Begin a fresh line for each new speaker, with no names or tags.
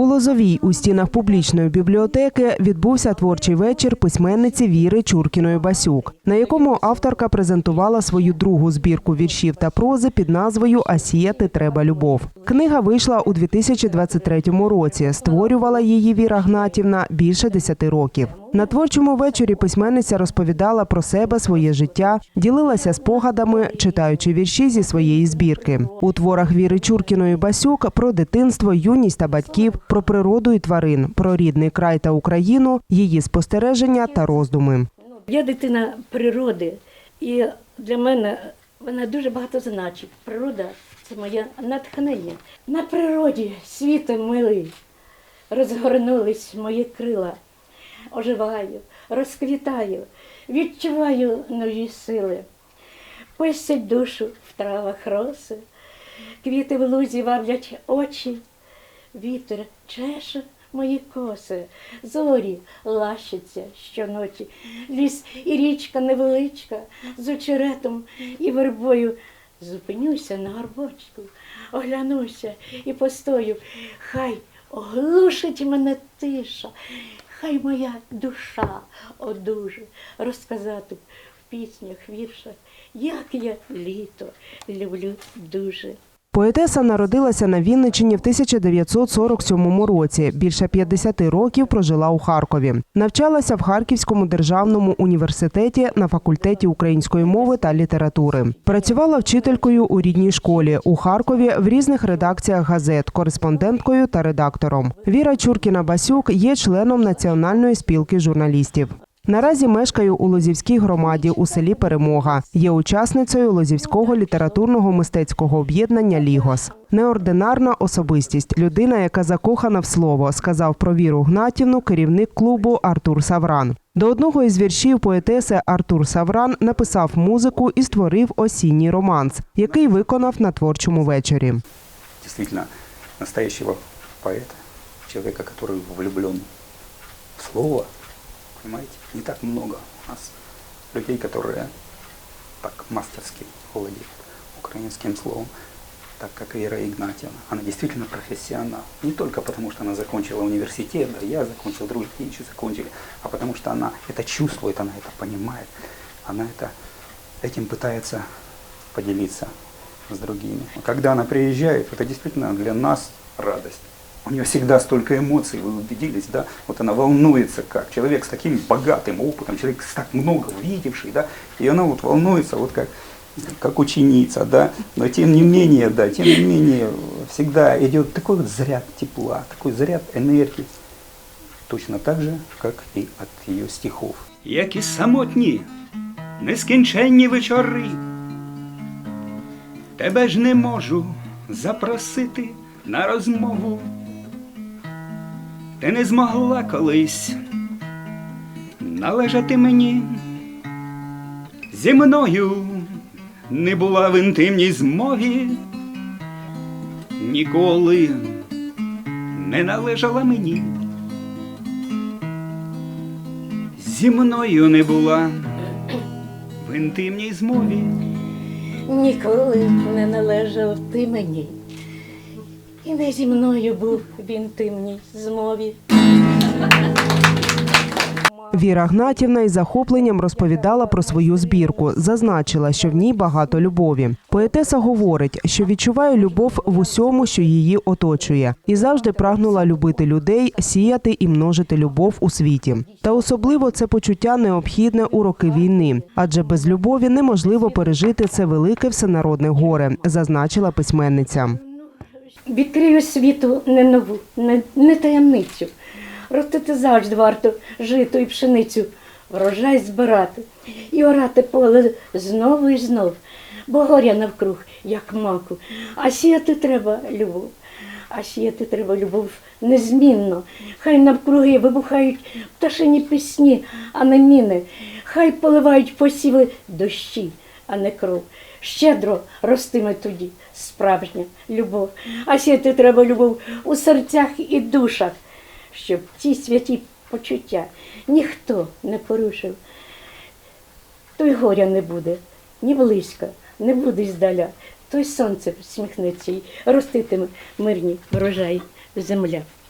У Лозовій у стінах публічної бібліотеки відбувся творчий вечір письменниці Віри Чуркіної Басюк, на якому авторка презентувала свою другу збірку віршів та прози під назвою А сіяти треба любов. Книга вийшла у 2023 році. Створювала її Віра Гнатівна більше 10 років. На творчому вечорі письменниця розповідала про себе, своє життя, ділилася спогадами, читаючи вірші зі своєї збірки. У творах Віри Чуркіної Басюк про дитинство, юність та батьків, про природу і тварин, про рідний край та Україну, її спостереження та роздуми.
Я дитина природи, і для мене вона дуже багато значить. Природа це моє натхнення. На природі світи милий, розгорнулись мої крила. Оживаю, розквітаю, відчуваю нові сили. Пестять душу в травах роси, квіти в лузі вавлять очі, вітер чеше мої коси, зорі лащаться щоночі, ліс і річка невеличка, з очеретом і вербою. Зупинюся на горбочку, оглянуся і постою. Хай оглушить мене тиша, хай моя душа одуже розказати в піснях, віршах, як я літо люблю дуже.
Поетеса народилася на Вінниччині в 1947 році. Більше 50 років прожила у Харкові. Навчалася в Харківському державному університеті на факультеті української мови та літератури. Працювала вчителькою у рідній школі у Харкові в різних редакціях газет, кореспонденткою та редактором. Віра Чуркіна Басюк є членом Національної спілки журналістів. Наразі мешкаю у Лозівській громаді у селі Перемога. Є учасницею Лозівського літературного мистецького об'єднання Лігос. Неординарна особистість, людина, яка закохана в слово, сказав про Віру Гнатівну керівник клубу Артур Савран. До одного із віршів поетеси Артур Савран написав музику і створив осінній романс, який виконав на творчому вечорі.
действительно настоящего поэта, человека, который влюблен в слово, понимаете, не так много у нас людей, которые так мастерски владеют украинским словом, так как Вера Игнатьевна. Она действительно профессионал. Не только потому, что она закончила университет, да я закончил, другие еще закончили, а потому что она это чувствует, она это понимает, она это, этим пытается поделиться с другими. Когда она приезжает, это действительно для нас радость. У нее всегда столько эмоций, вы убедились, да? Вот она волнуется как человек с таким богатым опытом, человек с так много видевший, да? И она вот волнуется вот как, как ученица, да? Но тем не менее, да, тем не менее, всегда идет такой вот заряд тепла, такой заряд энергии. Точно так же, как и от ее стихов.
Які самотні, нескінченні вечори. Тебе ж не можу запросити на розмову. Ти не змогла колись належати мені. Зі мною не була в інтимній змові, ніколи не належала мені. Зі мною не була в інтимній змові.
Ніколи не належав ти мені, і не зі мною був в інтимній змові.
Віра Гнатівна із захопленням розповідала про свою збірку. Зазначила, що в ній багато любові. Поетеса говорить, що відчуває любов в усьому, що її оточує, і завжди прагнула любити людей, сіяти і множити любов у світі. Та особливо це почуття необхідне у роки війни, адже без любові неможливо пережити це велике всенародне горе, зазначила письменниця.
Відкрию світу не нову, не, не таємницю. Ростити завжди варто жито і пшеницю, врожай збирати і орати поле знову і знов, бо горя навкруг, як маку. А сіяти треба любов, а сіяти треба любов незмінно. Хай навкруги вибухають пташині пісні, а не міни. Хай поливають посіви дощі, а не кров. Щедро ростиме тоді справжня любов. А сіяти треба любов у серцях і душах, щоб ті святі почуття ніхто не порушив. Той горя не буде ні близько, не буде здаля. Той сонце всміхнеться й роститиме мирні врожай земля.